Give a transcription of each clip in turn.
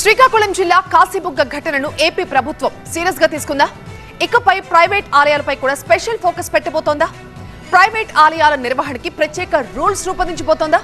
శ్రీకాకుళం జిల్లా కాశీబుగ్గ ఘటనను ఏపీ ప్రభుత్వం సీరియస్గా తీసుకుందా? ఇకపై ప్రైవేట్ ఆలయాలపై కూడా స్పెషల్ ఫోకస్ పెట్టబోతోందా? ప్రైవేట్ ఆలయాల నిర్వహణకి ప్రత్యేక రూల్స్ రూపొందించబోతోందా?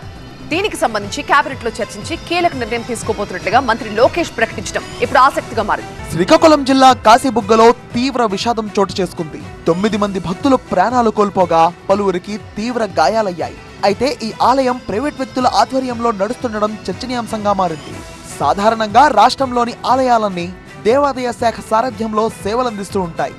దీనికి సంబంధించి కేబినెట్లో చర్చించి కీలక నిర్ణయం తీసుకోబోతున్నట్లుగా మంత్రి లోకేష్ ప్రకటించడం ఇప్పుడు ఆసక్తిగా మారింది. శ్రీకాకుళం జిల్లా కాశీబుగ్గలో తీవ్ర విషాదం చోటు చేసుకుంది. తొమ్మిది మంది భక్తులు ప్రాణాలు కోల్పోగా పలువురికి తీవ్ర గాయాలయ్యాయి. అయితే ఈ ఆలయం ప్రైవేట్ వ్యక్తుల ఆధ్వర్యంలో నడుస్తుండడం చర్చనీయాంశంగా మారింది. సాధారణంగా రాష్ట్రంలోని ఆలయాలన్నీ దేవాదాయ శాఖ సారథ్యంలో సేవలందిస్తూ ఉంటాయి.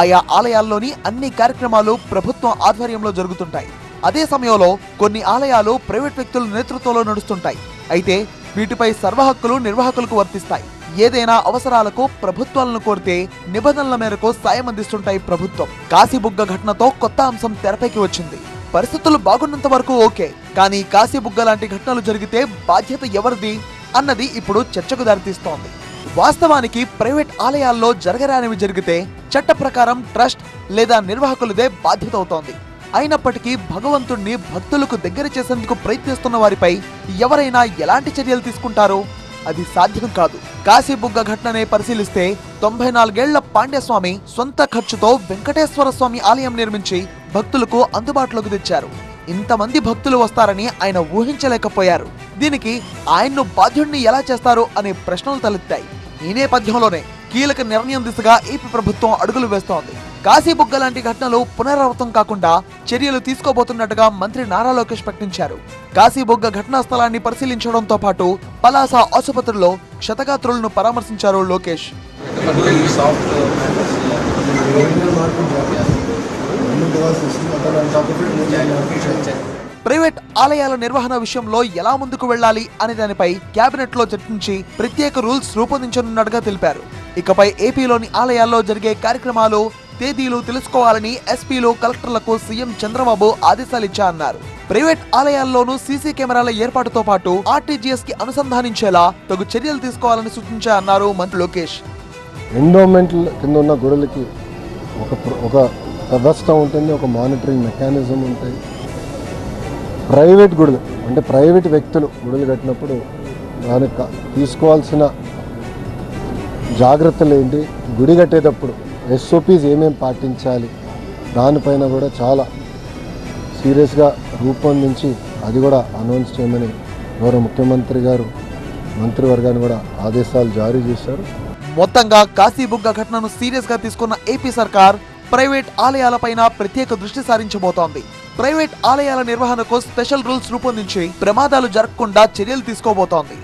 ఆయా ఆలయాల్లోని అన్ని కార్యక్రమాలు ప్రభుత్వం ఆధ్వర్యంలో జరుగుతుంటాయి. అదే సమయంలో కొన్ని ఆలయాలు ప్రైవేట్ వ్యక్తుల నేతృత్వంలో నడుస్తుంటాయి. అయితే వీటిపై సర్వహక్కులు నిర్వాహకులకు వర్తిస్తాయి. ఏదైనా అవసరాలకు ప్రభుత్వాలను కోరితే నిబంధనల మేరకు సాయం అందిస్తుంటాయి ప్రభుత్వం. కాశీబుగ్గ ఘటనతో కొత్త అంశం తెరపైకి వచ్చింది. పరిస్థితులు బాగున్నంత వరకు ఓకే. కానీ కాశీబుగ్గ లాంటి ఘటనలు జరిగితే బాధ్యత ఎవరిది? అన్నది ఇప్పుడు చర్చకు దారితీస్తోంది. వాస్తవానికి ప్రైవేట్ ఆలయాల్లో జరగరానివి జరిగితే చట్ట ప్రకారం ట్రస్ట్ లేదా నిర్వాహకులదే బాధ్యత అవుతోంది అయినప్పటికీ భగవంతుణ్ణి భక్తులకు దగ్గర చేసేందుకు ప్రయత్నిస్తున్న వారిపై ఎవరైనా ఎలాంటి చర్యలు తీసుకుంటారు? అది సాధ్యం కాదు. కాశీబుగ్గ ఘటననే పరిశీలిస్తే తొంభై నాలుగేళ్ళ పాండ్యస్వామి సొంత ఖర్చుతో వెంకటేశ్వర స్వామి ఆలయం నిర్మించి భక్తులకు అందుబాటులోకి తెచ్చారు. ఇంతమంది భక్తులు వస్తారని ఆయన ఊహించలేకపోయారు. దీనికి ఆయన్ను బాధ్యుణ్ణి ఎలా చేస్తారు అనే ప్రశ్నలు తలెత్తాయి. ఈ నేపథ్యంలోనే కీలక నిర్ణయం దిశగా ఏపీ ప్రభుత్వం అడుగులు వేస్తోంది. కాశీబుగ్గ లాంటి ఘటనలు పునరావృతం కాకుండా చర్యలు తీసుకోబోతున్నట్టుగా మంత్రి నారా లోకేష్ ప్రకటించారు. కాశీబుగ్గ ఘటనా స్థలాన్ని పరిశీలించడంతో పాటు పలాస ఆసుపత్రిలో క్షతగాత్రులను పరామర్శించారు లోకేష్. ప్రైవేట్ ఆలయాల నిర్వహణ విషయంలో ఎలా ముందుకు వెళ్ళాలి అనే దానిపై కేబినెట్లో చర్చించి ప్రత్యేక రూల్స్ రూపొందించనున్నట్టుగా తెలిపారు. ఇకపై ఏపీలోని ఆలయాల్లో జరిగే కార్యక్రమాలు తేదీలు తెలుసుకోవాలని ఎస్పీలు కలెక్టర్లకు సీఎం చంద్రబాబు ఆదేశాలిచ్చారన్నారు ప్రైవేట్ ఆలయాల్లోనూ సీసీ కెమెరాల ఏర్పాటుతో పాటు ఆర్టీజీఎస్కి అనుసంధానించేలా తగు చర్యలు తీసుకోవాలని సూచించారన్నారు మంత్రి లోకేష్. ఎండోమెంట్ కింద ఉన్న గుడులకి ఒక ఒక వ్యవస్థ ఉంటుంది ఒక మానిటరింగ్ మెకానిజం ఉంటాయి ప్రైవేట్ గుడులు అంటే ప్రైవేట్ వ్యక్తులు గుడులు కట్టినప్పుడు దానికి తీసుకోవాల్సిన జాగ్రత్తలు ఏంటి? గుడి కట్టేటప్పుడు ఎస్ఓపీస్ ఏమేమి పాటించాలి? దానిపైన కూడా చాలా సీరియస్గా రూపొందించి అది కూడా అనౌన్స్ చేయమని గౌరవ ముఖ్యమంత్రి గారు మంత్రివర్గాన్ని కూడా ఆదేశాలు జారీ చేశారు. మొత్తంగా కాశీబుగ్గ ఘటనను సీరియస్గా తీసుకున్న ఏపీ సర్కార్ ప్రైవేట్ ఆలయాలపైన ప్రత్యేక దృష్టి సారించబోతోంది. ప్రైవేట్ ఆలయాల నిర్వహణకు స్పెషల్ రూల్స్ రూపొందించి ప్రమాదాలు జరగకుండా చర్యలు తీసుకోబోతోంది.